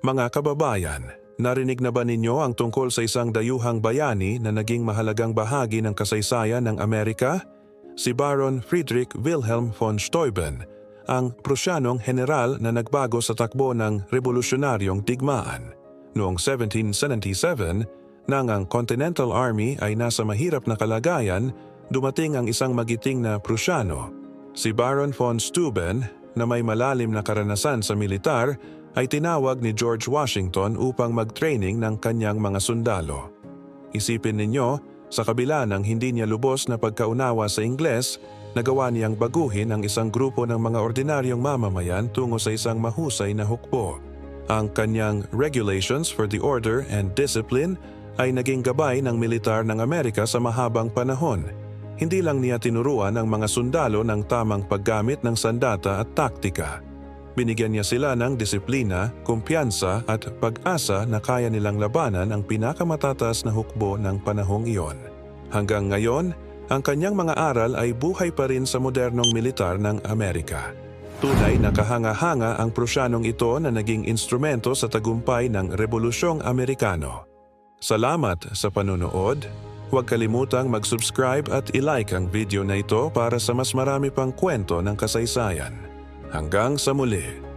Mga kababayan, narinig na ba ninyo ang tungkol sa isang dayuhang bayani na naging mahalagang bahagi ng kasaysayan ng Amerika? Si Baron Friedrich Wilhelm von Steuben, ang Prusyanong general na nagbago sa takbo ng revolusyonaryong digmaan. Noong 1777, nang ang Continental Army ay nasa mahirap na kalagayan, dumating ang isang magiting na Prusyano. Si Baron von Steuben, na may malalim na karanasan sa militar, ay tinawag ni George Washington upang mag-training ng kanyang mga sundalo. Isipin ninyo, sa kabila ng hindi niya lubos na pagkaunawa sa Ingles, nagawa niyang baguhin ang isang grupo ng mga ordinaryong mamamayan tungo sa isang mahusay na hukbo. Ang kanyang Regulations for the Order and Discipline ay naging gabay ng militar ng Amerika sa mahabang panahon. Hindi lang niya tinuruan ang mga sundalo ng tamang paggamit ng sandata at taktika. Binigyan niya sila ng disiplina, kumpiyansa at pag-asa na kaya nilang labanan ang pinakamatatas na hukbo ng panahong iyon. Hanggang ngayon, ang kanyang mga aral ay buhay pa rin sa modernong militar ng Amerika. Tunay na kahanga-hanga ang Prusyanong ito na naging instrumento sa tagumpay ng Rebolusyong Amerikano. Salamat sa panunood. Huwag kalimutang mag-subscribe at ilike ang video na ito para sa mas marami pang kwento ng kasaysayan. Hanggang sa muli.